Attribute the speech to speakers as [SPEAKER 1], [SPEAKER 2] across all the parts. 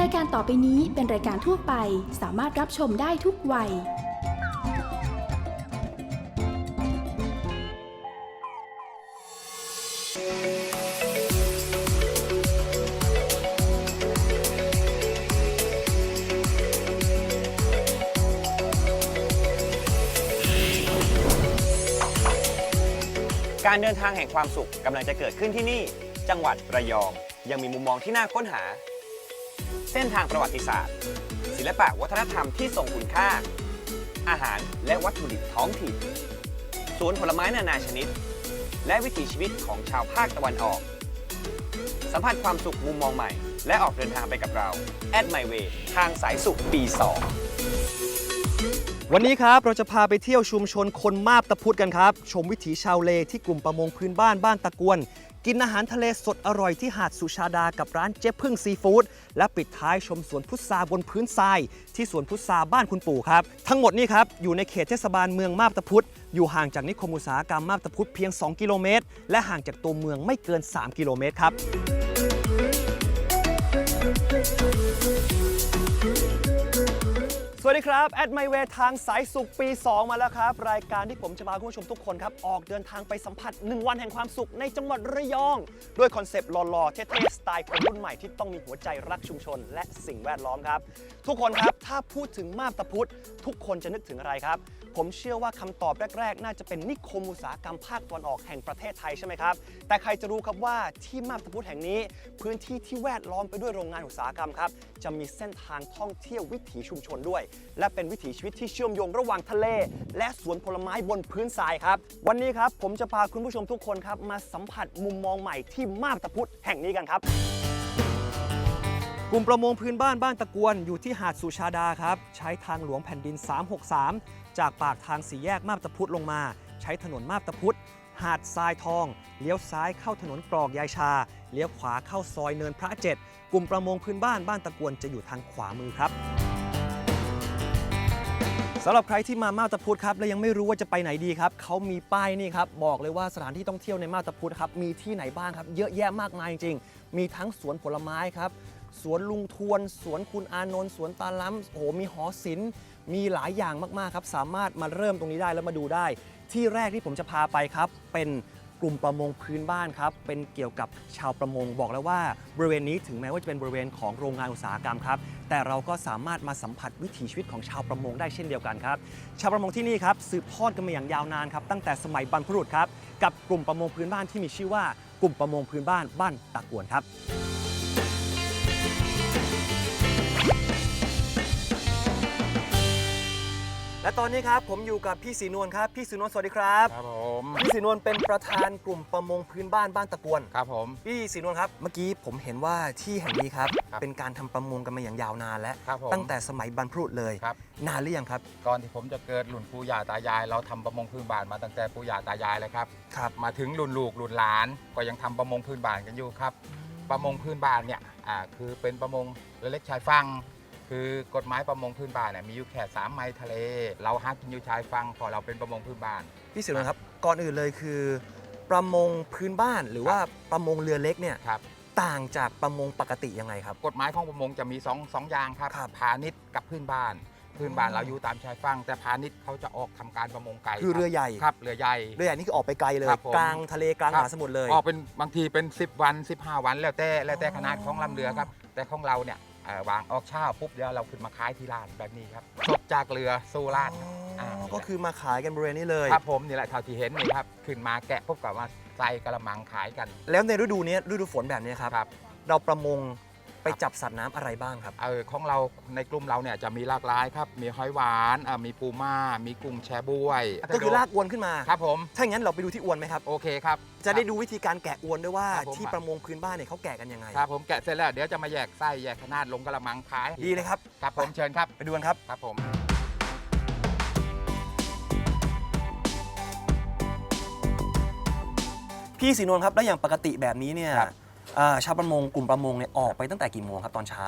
[SPEAKER 1] รายการต่อไปนี้เป็นรายการทั่วไป สามารถรับชมได้ทุกวัย
[SPEAKER 2] การเดินทางแห่งความสุขกำลังจะเกิดขึ้นที่นี่ จังหวัดระยอง ยังมีมุมมองที่น่าค้นหา เส้นทางประวัติศาสตร์ ศิลปะวัฒนธรรมที่ทรงคุณค่า อาหารและวัตถุดิบท้องถิ่นสวนผลไม้นานาชนิด และวิถีชีวิตของชาวภาคตะวันออก สัมผัสความสุขมุมมองใหม่ และออกเดินทางไปกับเรา at my way ทางสายสุขปี 2
[SPEAKER 3] วันนี้ครับเราจะพาไปเที่ยวชุมชนคนมาบตะพุดกันครับ ชมวิถีชาวเลที่กลุ่มประมงพื้นบ้านบ้านตะกวน กินอาหารทะเลสดอร่อยที่หาดสุชาดากับร้านเจ๊พึ่งซีฟู้ดและปิดท้ายชมสวนพุทราบนพื้นทราย ที่สวนพุทราบ้านคุณปู่ครับ ทั้งหมดนี่ครับ อยู่ในเขตเทศบาลเมืองมาบตาพุธอยู่ห่างจากนิคมอุตสาหกรรมมาบตาพุธเพียง 2 กิโลเมตร และห่างจากตัวเมืองไม่เกิน 3 กิโลเมตรครับ สวัสดีครับ แอดไมเวทางสายสุขปี 2 มาแล้วครับ รายการที่ผมจะพาคุณผู้ชมทุกคนครับ ออกเดินทางไปสัมผัส 1 วันแห่งความสุขในจังหวัดระยอง ด้วยคอนเซปต์หล่อๆ เท่ๆ สไตล์คนรุ่นใหม่ที่ต้องมีหัวใจรักชุมชน และสิ่งแวดล้อมครับ ทุกคนครับถ้าพูดถึงมาบตะพุธทุกคนจะนึกถึงอะไรครับ ผมเชื่อว่าคำตอบแรก ๆ น่าจะเป็นนิคมอุตสาหกรรมภาคตะวันออกแห่งประเทศไทยใช่ไหมครับ แต่ใครจะรู้ครับว่าที่มาบตะพุธแห่งนี้ พื้นที่ที่แวดล้อมไปด้วยโรงงานอุตสาหกรรมครับ จะมีเส้นทางท่องเที่ยววิถีชุมชนด้วย และเป็นวิถีชีวิตที่เชื่อมโยงระหว่างทะเล และสวนผลไม้บนพื้นทรายครับ วันนี้ครับผมจะพาคุณผู้ชมทุกคนครับมาสัมผัสมุมมองใหม่ที่มาบตะพุธแห่งนี้กันครับ กลุ่มประมงพื้นบ้านบ้านตะกวนอยู่ที่หาดสุชาดาครับ ใช้ทางหลวงแผ่นดิน 363 จากปากทางสี่แยกมาบตะพุธลงมา ใช้ถนนมาบตะพุธหาดทรายทอง เลี้ยวซ้ายเข้าถนนกรอกยายชา เลี้ยวขวาเข้าซอยเนินพระเจ็ดกลุ่มประมงพื้นบ้านบ้านตะกวนจะอยู่ทางขวามือครับสำหรับใครที่มามาบตาพุธครับและยังไม่รู้ว่าจะไปไหนดีครับเขามีป้ายนี่ครับบอกเลยว่าสถานที่ท่องเที่ยวในมาบตาพุธครับมีที่ไหนบ้างครับ เยอะแยะมากมายจริงๆมีทั้งสวนผลไม้ครับ สวนลุงทวน สวนคุณอานนท์สวนตาล้ำโอ้โหมีหอศิลป์มีหลายอย่างมากๆครับ สามารถมาเริ่มตรงนี้ได้แล้วมาดูได้ ที่แรกที่ผมจะพาไปครับ เป็นกลุ่มประมงพื้นบ้านครับ เป็นเกี่ยวกับชาวประมงบอกแล้วว่า บริเวณนี้ถึงแม้ว่าจะเป็นบริเวณของโรงงานอุตสาหกรรมครับ แต่เราก็สามารถมาสัมผัสวิถีชีวิตของชาวประมงได้เช่นเดียวกันครับ ชาวประมงที่นี่ครับสืบทอดกันมาอย่างยาวนานครับตั้งแต่สมัยบรรพบุรุษครับ กับกลุ่มประมงพื้นบ้านที่มีชื่อว่ากลุ่มประมงพื้นบ้านบ้านตะกวนครับ และตอนนี้ครับผมอยู่กับพี่ศรีนวลครับ พี่ศรีนวลสวัสดีครับ
[SPEAKER 4] ครับผม
[SPEAKER 3] พี่ศรีนวลเป็นประธานกลุ่มประมงพื้นบ้านบ้านตะกวน
[SPEAKER 4] ครับผม
[SPEAKER 3] พี่ศรีนวลครับ เมื่อกี้ผมเห็นว่าที่แห่งนี้ครับ
[SPEAKER 4] ครับ
[SPEAKER 3] เป็นการทำประมงกันมาอย่างยาวนานแล้ว
[SPEAKER 4] ครับผม
[SPEAKER 3] ตั้งแต่สมัยบรรพบุรุษเลย
[SPEAKER 4] ครับ
[SPEAKER 3] นานหรือยังครับ
[SPEAKER 4] ก่อนที่ผมจะเกิดรุ่นปู่ย่าตายาย เราทำประมงพื้นบ้านมาตั้งแต่ปู่ย่าตายายเลยครับ
[SPEAKER 3] ครับ
[SPEAKER 4] มาถึงรุ่นลูกรุ่นหลาน ก็ยังทำประมงพื้นบ้านกันอยู่ครับ ประมงพื้นบ้านเนี่ยอ่าคือเป็นประมงเรือเล็กชายฝั่ง คือกฎหมายประมงพื้นบ้านเนี่ยมีอยู่แค่สามไมล์ทะเล เราหากินอยู่ชายฝั่งเพอเราเป็นประมงพื้นบ้าน
[SPEAKER 3] พี่ศรีนวลครับ ก่อนอื่นเลยคือ ประมงพื้นบ้านหรือว่าประมงเรือเล็กเนี่ย
[SPEAKER 4] ครับ
[SPEAKER 3] ต่างจากประมงปกติยังไงครับ
[SPEAKER 4] กฎหมายของประมงจะมีสองสองอย่างครับ
[SPEAKER 3] ครับ
[SPEAKER 4] พาณิชย์กับพื้นบ้าน พื้นบ้าน
[SPEAKER 3] อ๋อ
[SPEAKER 4] เราอยู่ตามชายฝั่งแต่พาณิชย์เขาจะออกทำการประมงไกล
[SPEAKER 3] คือเรือใหญ่
[SPEAKER 4] ครับเรือใหญ่
[SPEAKER 3] เรือใหญ่นี่คือออกไปไกลเลย
[SPEAKER 4] ครับผม
[SPEAKER 3] กลางทะเลกลางมหาสมุทรเลย
[SPEAKER 4] ออกเป็นบางทีเป็น 10 วัน 15 วันแล้วแต่แล้วแต่ขนาดของลำเรือครับ แต่ของเราเนี่ยเอ่อ วางออกเช้าปุ๊บเดี๋ยวเราขึ้นมาขายที่ร้านแบบนี้ครับสดจากเรือสู่ร้านครับ
[SPEAKER 3] อ๋อ
[SPEAKER 4] อ่า
[SPEAKER 3] ก็คือมาขายกันบริเวณนี้เลย
[SPEAKER 4] ครับผมนี่แหละเท่าที่เห็นนี่ครับขึ้นมาแกะปุ๊บก็มาใส่กระมังขายกัน
[SPEAKER 3] แล้วในฤดูนี้ฤดูฝนแบบนี้ครับ
[SPEAKER 4] ครับ
[SPEAKER 3] เราประมง ไปจับสัตว์น้ำอะไรบ้างครับ
[SPEAKER 4] เออของเราในกลุ่มเราเนี่ยจะมีหลากหลายครับ มีหอยหวานอ่ามีปูม่า มีกุ้งแชบวย
[SPEAKER 3] ก็คือลากอวนขึ้นมา
[SPEAKER 4] ครับผม
[SPEAKER 3] ถ้าอย่างนั้นเราไปดูที่อวนไหมครับ
[SPEAKER 4] โอเคครับ
[SPEAKER 3] จะได้ดูวิธีการแกะอวนด้วยว่า
[SPEAKER 4] ครับผม
[SPEAKER 3] ที่ประมงพื้นบ้านเนี่ยเขาแกะกันยังไง
[SPEAKER 4] ครับผมแกะเสร็จแล้วเดี๋ยวจะมาแยกไส้แยกขนาดลงกระมังขาย
[SPEAKER 3] ดีเลยครับ
[SPEAKER 4] ครับผมเชิญครับ
[SPEAKER 3] ไปดูกันครับ
[SPEAKER 4] ครับผม
[SPEAKER 3] พี่ศรีนวลครับ แล้วอย่างปกติแบบนี้เนี่ย
[SPEAKER 4] ครับ
[SPEAKER 3] อ่าชาวประมงกลุ่มประมงเนี่ยออกไปตั้งแต่กี่โมงครับตอนเช้า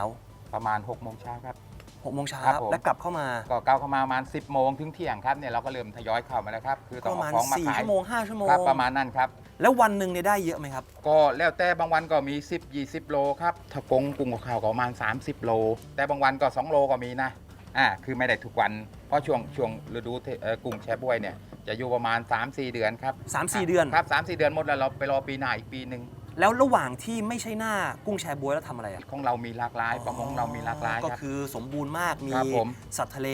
[SPEAKER 4] ประมาณ6โมงเช้าครับ
[SPEAKER 3] หกโมงเช้า
[SPEAKER 4] ครับผม
[SPEAKER 3] แล้วกลับเข้ามา
[SPEAKER 4] ก็เก้าเข้ามาประมาณ 10โมงถึงเที่ยงครับเนี่ยเราก็เริ่มทยอยเข้ามาแล้วครับ คือ
[SPEAKER 3] ก็
[SPEAKER 4] ต้อง
[SPEAKER 3] ประมาณ
[SPEAKER 4] เอาของมา
[SPEAKER 3] สี่
[SPEAKER 4] ขาย
[SPEAKER 3] ชั่วโมงห้าชั่วโมง
[SPEAKER 4] ครับประมาณนั้นครับ
[SPEAKER 3] แล้ววันหนึ่งเนี่ยได้เยอะไหมครับ
[SPEAKER 4] ก็แล้วแต่บางวันก็มี 10 20 โลครับถ้ากงกุ้งกับข้าวก็ประมาณ 30 โล แต่บางวันก็ 2 โลก็มีนะอ่าคือไม่ได้ทุกวัน เพราะช่วงช่วงฤดูเทเอ่อกุ้งแช่บวยเนี่ยจะอยู่ประมาณ 3-4 เดือนครับ
[SPEAKER 3] 3-4เดือน
[SPEAKER 4] ครับ3-4 เดือนหมดแล้วเราไปรอปีหน้าอีกปีหนึ่ง
[SPEAKER 3] แล้วระหว่างที่ไม่ใช่หน้ากุ้งแชร์บวยแล้วทำอะไรอะ
[SPEAKER 4] ของเรามีหลากหลายประมงเรามีหลากหลาย
[SPEAKER 3] ก็
[SPEAKER 4] ครับ
[SPEAKER 3] คือสมบูรณ์มากมี
[SPEAKER 4] ครับผม
[SPEAKER 3] สัตว์ทะเล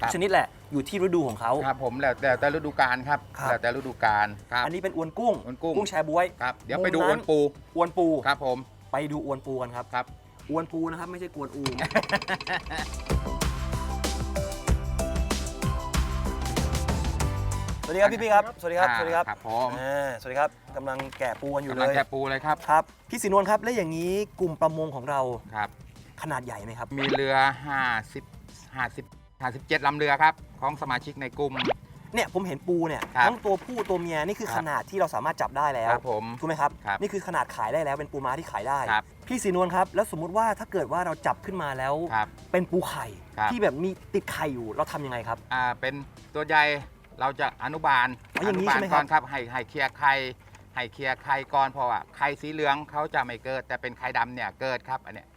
[SPEAKER 4] ครับ
[SPEAKER 3] ชนิดแหละอยู่ที่ฤดูของเขา
[SPEAKER 4] ครับผมแล้วแต่แต่ฤดูกาลครับ
[SPEAKER 3] ครับ
[SPEAKER 4] แล้วแต่ฤดูกาลครับ
[SPEAKER 3] อันนี้เป็นอวนกุ้ง
[SPEAKER 4] อวนกุ้ง
[SPEAKER 3] กุ้งแชร์บวย
[SPEAKER 4] ครับเดี๋ยวไปดู
[SPEAKER 3] มุม
[SPEAKER 4] อ
[SPEAKER 3] นั้
[SPEAKER 4] วน นปู
[SPEAKER 3] อวนปู
[SPEAKER 4] ครับผม
[SPEAKER 3] ไปดูอวนปูกันครับ
[SPEAKER 4] ครับ
[SPEAKER 3] อวนปูนะครับ ไม่ใช่กวนอู สวัสดีครับพี่พี่ครับ สวัสดีครับ สวัสดีครับ
[SPEAKER 4] ครับผม
[SPEAKER 3] อ่าสวัสดีครับกำลังแกะปูกันอยู่
[SPEAKER 4] กำ
[SPEAKER 3] เล
[SPEAKER 4] ลัง
[SPEAKER 3] ย
[SPEAKER 4] แค่ปูเลยครับ
[SPEAKER 3] ครับ พี่สีนวลครับ และอย่างนี้กลุ่มประมงของเรา
[SPEAKER 4] ครับ
[SPEAKER 3] ขนาดใหญ่ไหมครับ
[SPEAKER 4] มีเรือ 50 50 57ลำเรือครับ ของสมาชิกในกลุ่ม
[SPEAKER 3] เนี่ยผมเห็นปูเนี่ย
[SPEAKER 4] ครับ
[SPEAKER 3] ทั้งตัวผู้ตัวเมียนี่คือ
[SPEAKER 4] ครับ
[SPEAKER 3] ขนาดที่เราสามารถจับได้แล้ว
[SPEAKER 4] ครับผม
[SPEAKER 3] ถูกไหมครับ
[SPEAKER 4] ครับ
[SPEAKER 3] นี่คือขนาดขายได้แล้วเป็นปูม้าที่ขายได้
[SPEAKER 4] ครับ
[SPEAKER 3] พี่สีนวลครับ แล้วสมมุติว่าถ้าเกิดว่าเราจับขึ้นมาแล้ว
[SPEAKER 4] ครับ
[SPEAKER 3] เป็นปูไข่
[SPEAKER 4] ครับ
[SPEAKER 3] ที่แบบมีติดไข่อยู่เราทำยังไงครับ
[SPEAKER 4] อ่าเป็นตัวใหญ่ เราจะอนุบาล
[SPEAKER 3] อ๋ออย่างนี้
[SPEAKER 4] บาล
[SPEAKER 3] ใช่ไหมครับ
[SPEAKER 4] ก่อนครับให้ให้เคลียร์ไข่ให้เคลียร์ไข่ก่อนเพราะว่าไข่สีเหลืองเขาจะไม่เกิด แต่เป็นไข่ดำเนี่ยเกิดครับอันเนี้ย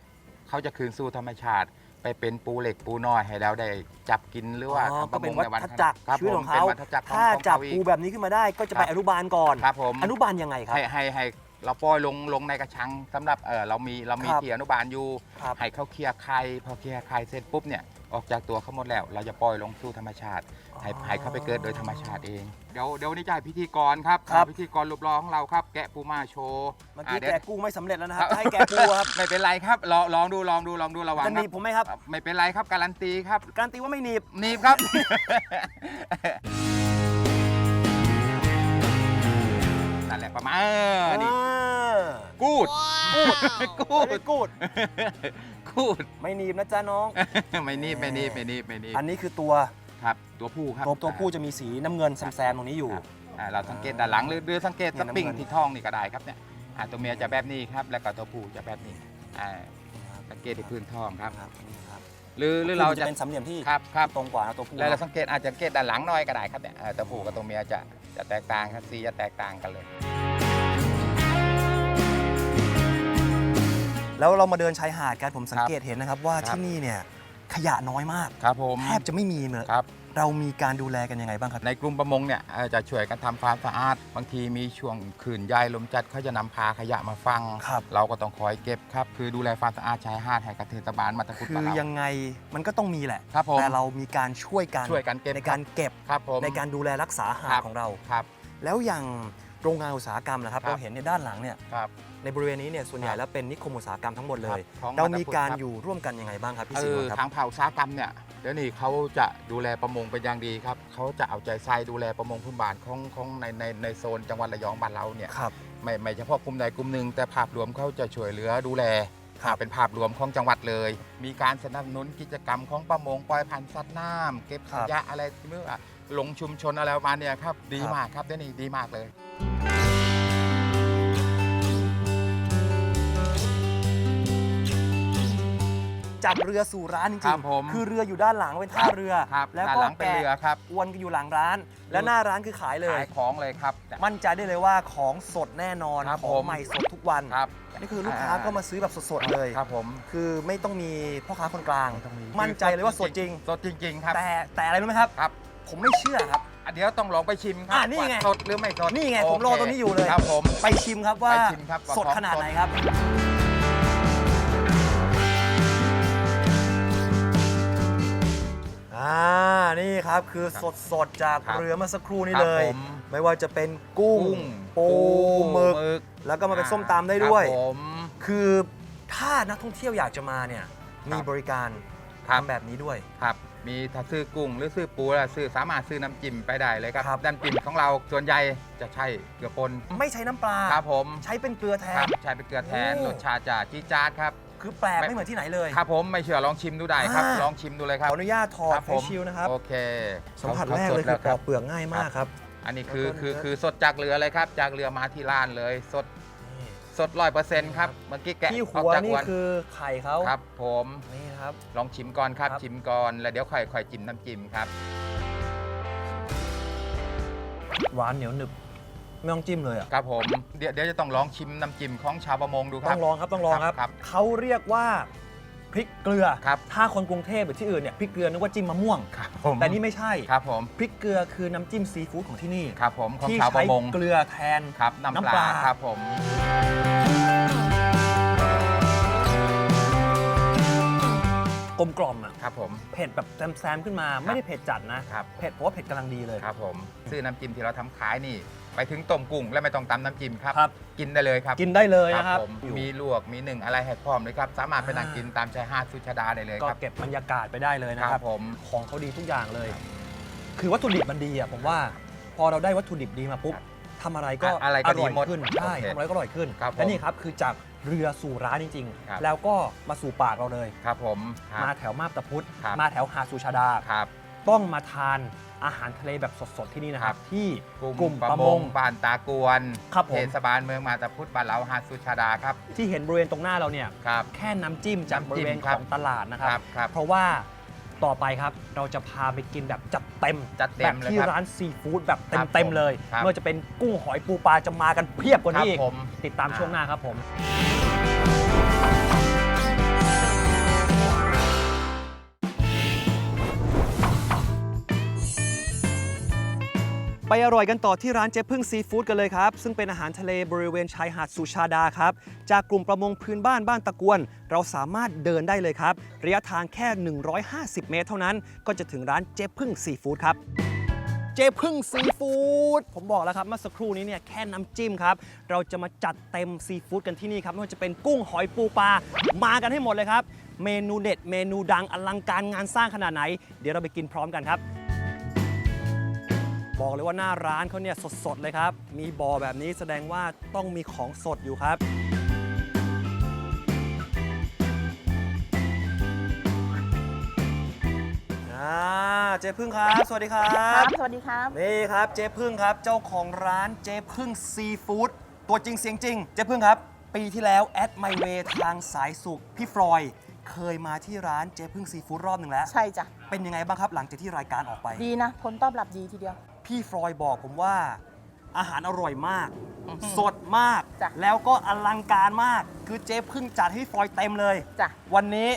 [SPEAKER 4] เขาจะคืนสู่ธรรมชาติ ไปเป็นปูเหล็กปูน้อยให้เราได้จับกินหรือว่า
[SPEAKER 3] อ๋อ
[SPEAKER 4] ทำป
[SPEAKER 3] ก็
[SPEAKER 4] ระม
[SPEAKER 3] เป็น
[SPEAKER 4] ง
[SPEAKER 3] วั
[SPEAKER 4] ในวัน
[SPEAKER 3] ฏจักร
[SPEAKER 4] ครับ
[SPEAKER 3] ชีวิต
[SPEAKER 4] ผม
[SPEAKER 3] ของเขา
[SPEAKER 4] เป็นวัฏจักรของ
[SPEAKER 3] ถ้า
[SPEAKER 4] ของ
[SPEAKER 3] จับ
[SPEAKER 4] เขอีก
[SPEAKER 3] ปูแบบนี้ขึ้นมาได้ก็จะไป
[SPEAKER 4] ครับ
[SPEAKER 3] อนุบาลก่อน
[SPEAKER 4] ครับผม
[SPEAKER 3] อนุบาลยังไงครับ
[SPEAKER 4] ให้ให้ให้เราปล่อยลงลงในกระชังสำหรับเออเรามีเรามี
[SPEAKER 3] ครับ
[SPEAKER 4] ที่อนุบาลอยู่
[SPEAKER 3] ครับ
[SPEAKER 4] ให้เขาเคลียร์ไข่พอเคลียร์ไข่เสร็จปุ๊บเนี่ยออกจากตัวเขาหมดแล้ว เราจะปล่อยลงสู่ธรรมชาติ ให้ให้เขาไปเกิดโดยธรรมชาติเอง เดี๋ยวเดี๋ยววันนี้จะให้พิธีกรครับ
[SPEAKER 3] ครับ
[SPEAKER 4] พิธีกรรูปรอของเราครับ แกะปูมาโชว์
[SPEAKER 3] เมื่อกี้
[SPEAKER 4] อ่าดี๋ยว
[SPEAKER 3] แกะกุ้งไม่สำเร็จแล้วนะครับจะให้แกะปูครับ
[SPEAKER 4] ไม่เป็นไรครับลองลองดูลองดูลองดูระวัง
[SPEAKER 3] จะห
[SPEAKER 4] ครั
[SPEAKER 3] นี
[SPEAKER 4] บบ
[SPEAKER 3] ผมไหมครับ
[SPEAKER 4] ไม่เป็นไรครับการันตีครับ
[SPEAKER 3] การันตีว่าไม่หนีบ
[SPEAKER 4] หนีบครับ นั่นแหละประมาณเออนี่
[SPEAKER 3] อ่า
[SPEAKER 4] กูดกูดกู
[SPEAKER 3] ไม่
[SPEAKER 4] ด
[SPEAKER 3] ได้กูด
[SPEAKER 4] กูด
[SPEAKER 3] ไม่หนีบนะจ๊ะน้อง
[SPEAKER 4] ไม่นีบไม่นีบไม่นีบไม่นีบ
[SPEAKER 3] อันนี้คือตัว
[SPEAKER 4] ครับตัวผู้ครับ
[SPEAKER 3] ตัวตัวผู้จะมีสีน้ำเงินแซมๆตรงนี้อยู่
[SPEAKER 4] ครับอ่าเราสังเกตด้านหลังหรือหรือสังเกต
[SPEAKER 3] เนี่
[SPEAKER 4] ส
[SPEAKER 3] ย
[SPEAKER 4] ปริง
[SPEAKER 3] น้ำเงิน
[SPEAKER 4] ที่ท้องนี่ก็ได้ครับเนี่ยอ่าตัวเมียจะแบบนี้ครับ แล้วก็ตัวผู้จะแบบนี้อ่าสังเกตที่พื้นท้องครับ
[SPEAKER 3] ครับนี่ครับ
[SPEAKER 4] หรือหรือเรา
[SPEAKER 3] จะ
[SPEAKER 4] จะ
[SPEAKER 3] เป็นสามเหลี่ยมที่
[SPEAKER 4] ครับครับ
[SPEAKER 3] ตรงกว่านะตัวผู้
[SPEAKER 4] แล้วเรา
[SPEAKER 3] เนอะ
[SPEAKER 4] สังเกตอาจจะสังเกตด้านหลังหน้อยก็ได้ครับเนี่ยเอ่อตัวผู้กับตัวเมียจะจะแตกต่างครับสีจะแตกต่างกันเลย
[SPEAKER 3] แล้วเรามาเดินชายหาดกันผมสัง
[SPEAKER 4] ครับ
[SPEAKER 3] เกตเห็นนะครับว่า
[SPEAKER 4] ครับ
[SPEAKER 3] ที่นี่เนี่ย ขยะน้อยมาก
[SPEAKER 4] ครับผม
[SPEAKER 3] แทบจะไม่มีเลย
[SPEAKER 4] ครับ
[SPEAKER 3] เรามีการดูแลกันยังไงบ้างครับ
[SPEAKER 4] ในกลุ่มประมงเนี่ยเอ่อจะช่วยกันทำความสะอาด บางทีมีช่วงขื่นใหญ่ลมจัดเขาจะนำพาขยะมาฟัง
[SPEAKER 3] ครับ
[SPEAKER 4] เราก็ต้องคอยเก็บครับ คือดูแลความสะอาดชายหาดให้กับเทศบาลมาตะกุด
[SPEAKER 3] คื
[SPEAKER 4] ปะ
[SPEAKER 3] อ
[SPEAKER 4] เรา
[SPEAKER 3] ยังไงมันก็ต้องมีแหละ
[SPEAKER 4] ครับผม
[SPEAKER 3] แต่เรามีการช่วยกัน
[SPEAKER 4] ช่วยกันเก็บ
[SPEAKER 3] ในการเก็บ
[SPEAKER 4] ครับผม
[SPEAKER 3] ในการดูแลรักษาหาด
[SPEAKER 4] ครับ
[SPEAKER 3] ของเรา
[SPEAKER 4] ครับ
[SPEAKER 3] แล้วอย่าง โรงงานอุตสาหกรรมนะครับ
[SPEAKER 4] ครับ
[SPEAKER 3] เราเห็นในด้านหลังเนี่ย
[SPEAKER 4] ครับ
[SPEAKER 3] ในบริเวณนี้เนี่ยส่วนใหญ่
[SPEAKER 4] ครับ
[SPEAKER 3] แล้วเป็นนิคมอุตสาหกรรมทั้งหมดเลย
[SPEAKER 4] ของ
[SPEAKER 3] เรามี
[SPEAKER 4] ตะพุด
[SPEAKER 3] การ
[SPEAKER 4] คบ
[SPEAKER 3] อยู่ร่วมกันยังไงบ้างครับพี่
[SPEAKER 4] เอ
[SPEAKER 3] สิง
[SPEAKER 4] อ
[SPEAKER 3] ห์ครับ
[SPEAKER 4] ทางเผ่าอุตสาหกรรมเนี่ยเดี๋ยวนี้เขาจะดูแลประมงเป็นอย่างดีครับเขาจะเอาใจใส่ดูแลประมงพื้นบ้านของของในในในโซนจังหวัดระยองบ้านเราเนี่ย
[SPEAKER 3] ครับ
[SPEAKER 4] ไม่ไม่เฉพาะกลุ่มใดกลุ่มหนึ่งแต่ภาพรวมเขาจะช่วยเหลือดูแล
[SPEAKER 3] ครับ
[SPEAKER 4] เป็นภาพรวมของจังหวัดเลย มีการสนับสนุนกิจกรรมของประมงปล่อยพันธุ์สัตว์น้ำเก็บขยะอะไรที่เมื่อ ลงชุมชนอะไรประมาณเนี่ยครับ ดีมากครับเดี๋ยวนี้ดีมากเลย
[SPEAKER 3] จับเรือสู่ร้านจ
[SPEAKER 4] ครั
[SPEAKER 3] ริง
[SPEAKER 4] บผม
[SPEAKER 3] ๆคือเรืออยู่ด้านหลังเป็นท่าเรือ
[SPEAKER 4] ครับ
[SPEAKER 3] แล้ว
[SPEAKER 4] ด้าน
[SPEAKER 3] ก็
[SPEAKER 4] หลังเป็นเรือครับ
[SPEAKER 3] อวนก็อยู่หลังร้าน แล้วหน้าร้านคือขายเลย
[SPEAKER 4] ขายของเลยครับ
[SPEAKER 3] มั่นใจได้เลยว่าของสดแน่นอน
[SPEAKER 4] ครับ
[SPEAKER 3] ของ
[SPEAKER 4] ผม
[SPEAKER 3] ใหม่สดทุกวัน
[SPEAKER 4] ครับ
[SPEAKER 3] นี่คือลูกค้า
[SPEAKER 4] อ่า
[SPEAKER 3] ก็มาซื้อแบบสดๆเลย
[SPEAKER 4] ครับผม
[SPEAKER 3] คือไม่ต้องมีพ่อค้าคนกลาง
[SPEAKER 4] ไต้อง
[SPEAKER 3] มั่นใจเลยว่าสดจริง
[SPEAKER 4] สดจริง ๆ ครับ
[SPEAKER 3] แต่แต่อะไรรู้ไหมครับ
[SPEAKER 4] ครับ
[SPEAKER 3] ผมไม่เชื่อครับ
[SPEAKER 4] อะเดี๋ยวต้องลองไปชิมครั
[SPEAKER 3] อะนี่ไง
[SPEAKER 4] ว่าสดหรือไม่สด
[SPEAKER 3] นี่ไง
[SPEAKER 4] โผ
[SPEAKER 3] มรอตรงนี้อยู่เลย
[SPEAKER 4] ครับผม
[SPEAKER 3] ไปชิมครับว่า
[SPEAKER 4] ไปชิมครับว่า
[SPEAKER 3] สด
[SPEAKER 4] ของ
[SPEAKER 3] ขนาด
[SPEAKER 4] สด
[SPEAKER 3] ไหนครับ อ่า นี่ครับคือสดสดๆจาก
[SPEAKER 4] ครับ
[SPEAKER 3] เรือเมื่อสักครู่นี้
[SPEAKER 4] ครับ
[SPEAKER 3] เลย
[SPEAKER 4] ผม
[SPEAKER 3] ไม่ว่าจะเป็นกุ้ง
[SPEAKER 4] กุ้ง
[SPEAKER 3] ปูหมึก
[SPEAKER 4] หมึก
[SPEAKER 3] แล้วก็มาเป็นส้มตำได้ด้วย
[SPEAKER 4] ครับผม
[SPEAKER 3] คือถ้านักท่องเที่ยวอยากจะมาเนี่ย
[SPEAKER 4] ครับ
[SPEAKER 3] มีบริการ
[SPEAKER 4] ครับ
[SPEAKER 3] ทำแบบนี้ด้วย
[SPEAKER 4] ครับ มีถ้าซื้อกุ้งหรือซื้อปูแล้วซื้อสามารถซื้อน้ำจิ้มไปได้เลยครับ
[SPEAKER 3] ครับ
[SPEAKER 4] น้ำจิ้มของเราส่วนใหญ่จะใช่เกลือป่น
[SPEAKER 3] ไม่ใช้น้ำปลา
[SPEAKER 4] ครับผม
[SPEAKER 3] ใช้เป็นเกลือแท
[SPEAKER 4] ครั
[SPEAKER 3] น
[SPEAKER 4] บใช้เป็นเกลือแทน
[SPEAKER 3] โอ้
[SPEAKER 4] รสชาติจะจี๊ดจ๊าดครับ
[SPEAKER 3] คือแปลก
[SPEAKER 4] ไม่
[SPEAKER 3] ไม่เหมือนที่ไหนเลย
[SPEAKER 4] ครับผมไม่เชื่อลองชิมดูได้ครับ
[SPEAKER 3] อ่า
[SPEAKER 4] ลองชิมดูเลย
[SPEAKER 3] ข
[SPEAKER 4] ครับ
[SPEAKER 3] ออนุญาตถอด
[SPEAKER 4] ครับ
[SPEAKER 3] ให้
[SPEAKER 4] ผม
[SPEAKER 3] ชิวนะครับ
[SPEAKER 4] โอเค
[SPEAKER 3] สัมผัส
[SPEAKER 4] ขา
[SPEAKER 3] แรกเลย
[SPEAKER 4] สด
[SPEAKER 3] คือ
[SPEAKER 4] แล้ว
[SPEAKER 3] ป
[SPEAKER 4] ค
[SPEAKER 3] อ
[SPEAKER 4] รั
[SPEAKER 3] กเปลือกง่ายมากครับ
[SPEAKER 4] อันนี้คือ
[SPEAKER 3] แล้วก็
[SPEAKER 4] คือ
[SPEAKER 3] เนื้อ
[SPEAKER 4] คือสดจากเรือเลยครับ จากเรือมาที่ร้านเลย สด
[SPEAKER 3] นี่
[SPEAKER 4] สดร้อยเปอร์เซ็นต์ครับเมื่อกี้แกะ
[SPEAKER 3] ที่
[SPEAKER 4] อ
[SPEAKER 3] หั
[SPEAKER 4] อก
[SPEAKER 3] ว
[SPEAKER 4] จาก
[SPEAKER 3] นี่
[SPEAKER 4] วัน
[SPEAKER 3] คือไข่เขา
[SPEAKER 4] ครับ ผม
[SPEAKER 3] นี่นะครับ
[SPEAKER 4] ลองชิมก่อนครับ
[SPEAKER 3] ครับ
[SPEAKER 4] ชิมก่อนแล้วเดี๋ยวค่อยค่อยจิ้มน้ำจิ้มครับ
[SPEAKER 3] หวานเหนียวหนึบไม่ต้องจิ้มเลยอะ
[SPEAKER 4] ครับผมเดี๋ยวเดี๋ยวจะต้องลองชิมน้ำจิ้มของชาวประมงดูค
[SPEAKER 3] ต้
[SPEAKER 4] รั
[SPEAKER 3] อบ งลองครับต้องลองครับ
[SPEAKER 4] ครับ
[SPEAKER 3] เขาเรียกว่า พริกเกลือ
[SPEAKER 4] ครับ
[SPEAKER 3] ถ้าคนกรุงเทพหรือที่อื่นเนี่ยพริกเกลือนึกว่าจิ้มมะม่วง
[SPEAKER 4] ครับผม
[SPEAKER 3] แต่นี่ไม่ใช่
[SPEAKER 4] ครับผม
[SPEAKER 3] พริกเกลือคือน้ำจิ้มซีฟู้ดของที่นี่
[SPEAKER 4] ครับผมของ
[SPEAKER 3] ที่
[SPEAKER 4] ชาวป
[SPEAKER 3] ใช้
[SPEAKER 4] ระมง
[SPEAKER 3] เกลือแทน
[SPEAKER 4] ครับน้ำ
[SPEAKER 3] น้ำ
[SPEAKER 4] ป
[SPEAKER 3] ป
[SPEAKER 4] ลา
[SPEAKER 3] ลา
[SPEAKER 4] ครับผม
[SPEAKER 3] กลมกล่อมอะ
[SPEAKER 4] ครับผม
[SPEAKER 3] เผ็ดแบบแซมๆขึ้นมา ไม่ได้เผ็ดจัดนะ
[SPEAKER 4] ครับ
[SPEAKER 3] เผ็ดเพราะว่าเผ็ดกำลังดีเลย
[SPEAKER 4] ครับผม ซื้อน้ำจิ้มที่เราทำขายนี่ ไปถึงต้มกุ้งแล้วไม่ต้องตำน้ำจิ้มครับ
[SPEAKER 3] ครับ
[SPEAKER 4] กินได้เลยครับ
[SPEAKER 3] กินได้เลยนะครับ
[SPEAKER 4] ผม
[SPEAKER 3] อยู่
[SPEAKER 4] มีลวกมีหนึ่งอะไรให้พร้อมเลยครับสามารถไปนั่ง
[SPEAKER 3] อ่ากิ
[SPEAKER 4] กินตามชายหาดสุชาดาได้เลย
[SPEAKER 3] ก็
[SPEAKER 4] ครับ
[SPEAKER 3] เก็บบรรยากาศไปได้เลยนะ
[SPEAKER 4] ค
[SPEAKER 3] ค
[SPEAKER 4] รั
[SPEAKER 3] รั
[SPEAKER 4] บบผม
[SPEAKER 3] ของเขาดีทุกอย่างเลย คือวัตถุดิบมันดีอะผมว่า พอเราได้วัตถุดิบดีมาปุ๊บทำอะไรก็
[SPEAKER 4] อะอะไรก็
[SPEAKER 3] ร่อย
[SPEAKER 4] ดีหมด
[SPEAKER 3] ขึ้นใช่
[SPEAKER 4] โอเค
[SPEAKER 3] ทำอะไรก็อร่อยขึ้น
[SPEAKER 4] ครับผม
[SPEAKER 3] และนี่ครับคือจากเรือสู่ร้านจริง
[SPEAKER 4] ครับ
[SPEAKER 3] ๆ แล้วก็มาสู่ปากเราเลย
[SPEAKER 4] ครับผมครับ
[SPEAKER 3] มาแถวมาบตาพุธ
[SPEAKER 4] ครับ
[SPEAKER 3] มาแถวหาดสุชาดา
[SPEAKER 4] ครับ
[SPEAKER 3] ต้องมาทาน อาหารทะเลแบบสดๆที่นี่นะครับ
[SPEAKER 4] ครับ
[SPEAKER 3] ที่
[SPEAKER 4] กลุ่ม
[SPEAKER 3] กลุ่ม
[SPEAKER 4] ประ
[SPEAKER 3] ประ
[SPEAKER 4] ม
[SPEAKER 3] ม
[SPEAKER 4] ง
[SPEAKER 3] ง
[SPEAKER 4] บ้านตากวน
[SPEAKER 3] ครับผม
[SPEAKER 4] เทศบาลเมืองมาตาพุธบ้านเราหาดสุชาดาครับ
[SPEAKER 3] ที่เห็นบริเวณตรงหน้าเราเนี่ย
[SPEAKER 4] ครับ
[SPEAKER 3] แค่น้ำจิ้มจากบริเวณ
[SPEAKER 4] น้ำจิ้ม
[SPEAKER 3] ข
[SPEAKER 4] ครับ
[SPEAKER 3] องตลาดนะค
[SPEAKER 4] ค
[SPEAKER 3] รั
[SPEAKER 4] รับบครับ
[SPEAKER 3] เพราะว่าต่อไปครับเราจะพาไปกินแบบจัดเต็ม
[SPEAKER 4] จัดเต็
[SPEAKER 3] แบ
[SPEAKER 4] ม
[SPEAKER 3] บ
[SPEAKER 4] เลย
[SPEAKER 3] ที่
[SPEAKER 4] ครับ
[SPEAKER 3] ร้านซีฟู้ดแบบ
[SPEAKER 4] ครับ
[SPEAKER 3] เต็ม
[SPEAKER 4] ผม
[SPEAKER 3] ๆเลย
[SPEAKER 4] ครับ
[SPEAKER 3] ไม่ว่าจะเป็นกุ้งหอยปูปลาจะมากันเพียบกว่านี้อีก
[SPEAKER 4] ครับผม
[SPEAKER 3] ติดตามช่วงหน้าครับผม ไปอร่อยกันต่อที่ร้านเจ๊พึ่งซีฟู้ดกันเลยครับ ซึ่งเป็นอาหารทะเลบริเวณชายหาดสุชาดาครับ จากกลุ่มประมงพื้นบ้านบ้านตะกวน เราสามารถเดินได้เลยครับ ระยะทางแค่ 150 เมตรเท่านั้น ก็จะถึงร้านเจ๊พึ่งซีฟู้ดครับเจ๊พึ่งซีฟู้ดผมบอกแล้วครับเมื่อสักครู่นี้เนี่ยแค่น้ำจิ้มครับ เราจะมาจัดเต็มซีฟู้ดกันที่นี่ครับ ไม่ว่าจะเป็นกุ้งหอยปูปลามากันให้หมดเลยครับ เมนูเด็ด เมนูดังอลังการงานสร้างขนาดไหน เดี๋ยวเราไปกินพร้อมกันครับ บอกเลยว่าหน้าร้านเขาเนี่ยสดๆเลยครับ มีบ่อแบบนี้แสดงว่าต้องมีของสดอยู่ครับ อ่า เจ๊พึ่งครับ สวัสดีครั
[SPEAKER 5] ครับ บ สวัสดีครับ
[SPEAKER 3] นี่ครับเจ๊พึ่งครับ เจ้าของร้านเจ๊พึ่งซีฟู้ดตัวจริงเสียงจริง เจ๊พึ่งครับ ปีที่แล้วแอดไมเวทางสายสุขพี่ฟรอย เคยมาที่ร้านเจ๊พึ่งซีฟู้ดรอบหนึ่งแล้ว
[SPEAKER 5] ใช่จ้ะ
[SPEAKER 3] เป็นยังไงบ้างครับหลังจากที่รายการออกไป
[SPEAKER 5] ดีนะ ผลตอบรับดีทีเดียว
[SPEAKER 3] พี่ฟรอยบอกผมว่า อาหารอร่อยมาก สดมาก
[SPEAKER 5] จ้ะ
[SPEAKER 3] แล้วก็อลังการมาก คือเจ๊พึ่งจัดให้พี่ฟรอยเต็มเลย
[SPEAKER 5] จ้ะ
[SPEAKER 3] วันนี้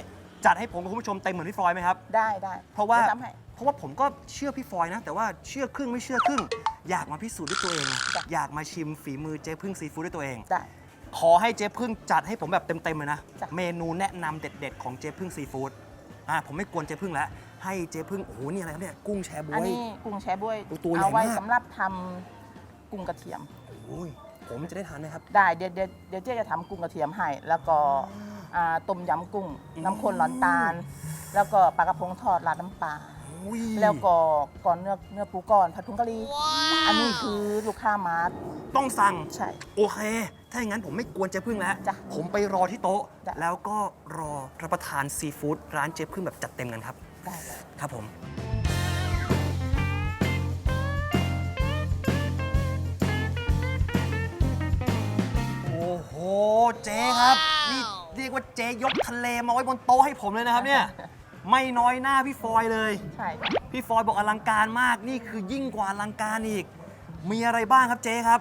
[SPEAKER 3] จัดให้ผมกับคุณผู้ชมเต็มเหมือนพี่ฟรอยไหมครับ
[SPEAKER 5] ได้ได้
[SPEAKER 3] เพราะว่า
[SPEAKER 5] ดี๋ยทำให้
[SPEAKER 3] เพราะว่าผมก็เชื่อพี่ฟอยนะ แต่ว่าเชื่อครึ่งไม่เชื่อครึ่ง อยากมาพิสูจน์ด้วยตัวเองอะ
[SPEAKER 5] จ้ะ
[SPEAKER 3] อยากมาชิมฝีมือเจ๊พึ่งซีฟู้ดด้วยตัวเอง
[SPEAKER 5] ได้
[SPEAKER 3] ขอให้เจ๊พึ่งจัดให้ผมแบบเต็มๆเลยนะ
[SPEAKER 5] จ้ะ
[SPEAKER 3] เมนูแนะนำเด็ดๆ ของเจ๊พึ่งซีฟู้ดอ่าผมไม่กวนเจ๊พึ่งแล้ว ให้เจ๊พึ่งโอ้โหนี่อะไรครับเนี่ยกุ้งแชบ
[SPEAKER 5] อัน
[SPEAKER 3] วย
[SPEAKER 5] นี้กุ้งแชบวย
[SPEAKER 3] โอ้ตัวใหญ่
[SPEAKER 5] เอาไว้
[SPEAKER 3] มาก
[SPEAKER 5] สำหรับทำกุ้งกระเทียม
[SPEAKER 3] โอ้ยผมจะได้ทานไหมครับ
[SPEAKER 5] ได้เดี๋ยวเดี๋ยวเดี๋ยวเจ๊จะทำกุ้งกระเทียมให้ แล้วก็อ่าต้มยำกุ้ง น้ำข้นร้อนตาล แล้วก็ปลากระพงทอดราดน้ำปลา
[SPEAKER 3] อุ้ย
[SPEAKER 5] แล้วก็ก่อนเนื้อเนื้อปูก่อนผัดผงกะหรี่อันนี้คือลูกค้ามา
[SPEAKER 3] ต้องสั่ง
[SPEAKER 5] ใช่
[SPEAKER 3] โอเค ถ้าอย่างนั้นผมไม่กวนเจ๊พึ่งแล้ว
[SPEAKER 5] จ้ะ
[SPEAKER 3] ผมไปรอที่โต๊ะ
[SPEAKER 5] จ้ะ
[SPEAKER 3] แล้วก็รอรับประทานซีฟู้ดร้านเจ๊พึ่งแบบจัดเต็มกันครับ
[SPEAKER 5] ได้ได้
[SPEAKER 3] ครับผมโอ้โหเจ๊ครับนี่เรียกว่าเจ๊ยกทะเลมาไว้บนโต๊ะให้ผมเลยนะครับเนี่ยไม่น้อยหน้าพี่ฟอยเลย
[SPEAKER 5] ใช่จ้ะ
[SPEAKER 3] พี่ฟอยบอกอลังการมากนี่คือยิ่งกว่าอลังการอีก มีอะไรบ้างครับเจ๊ครับ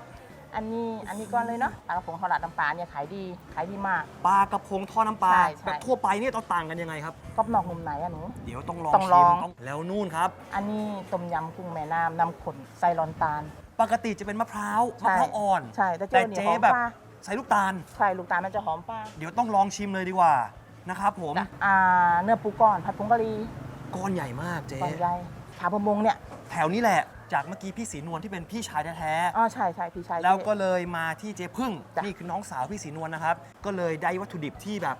[SPEAKER 5] อันนี้อันนี้ก่อนเลยเนาะปลากระพงทอดราดน้ำปลาเนี่ยขายดีขายดีมาก
[SPEAKER 3] ปลากระพงทอดน้ำปลา
[SPEAKER 5] ใช่ใช่
[SPEAKER 3] แบบทั่วไปเนี่ยต้องต่างกันยังไงครับ
[SPEAKER 5] กรอบนอกนุ่มในอะหนู
[SPEAKER 3] เดี๋ยวต้องลอง
[SPEAKER 5] ต้อง
[SPEAKER 3] ชิ
[SPEAKER 5] ล
[SPEAKER 3] ม
[SPEAKER 5] อง
[SPEAKER 3] ต้องแล้วนู่นครับ
[SPEAKER 5] อันนี้ต้มยำกุ้งแม่น้ำน้ำข้นใส่ร้อนตาล
[SPEAKER 3] ปกติจะเป็นมะพร้าวมะ
[SPEAKER 5] ใช่
[SPEAKER 3] พร้าวอ่อน
[SPEAKER 5] ใช่แต่เจ๊
[SPEAKER 3] แต่
[SPEAKER 5] นี่
[SPEAKER 3] เจ๊
[SPEAKER 5] หอม
[SPEAKER 3] แบบ
[SPEAKER 5] ปลา
[SPEAKER 3] ใส่ลูกตาล
[SPEAKER 5] ใช่ลูกตาลมันจะหอมปลา
[SPEAKER 3] เดี๋ยวต้องลองชิมเลยดีกว่านะครับผม
[SPEAKER 5] จ้ะอ่าเนื้อปูก้อนผัดผงกะหรี่
[SPEAKER 3] ก้อนใหญ่มากเจ๊
[SPEAKER 5] ก้อนใหญ่ชาวประมงเนี่ย
[SPEAKER 3] แถวนี้แหละ จากเมื่อกี้พี่ศรีนวลที่เป็นพี่ชายแท้
[SPEAKER 5] อ๋อใช่ใช่พี่ชาย
[SPEAKER 3] ๆแล้วก็เลยมาที่เจ๊พึ่ง
[SPEAKER 5] จ้ะ
[SPEAKER 3] นี่คือน้องสาวพี่ศรีนวลนะครับ ก็เลยได้วัตถุดิบที่แบบ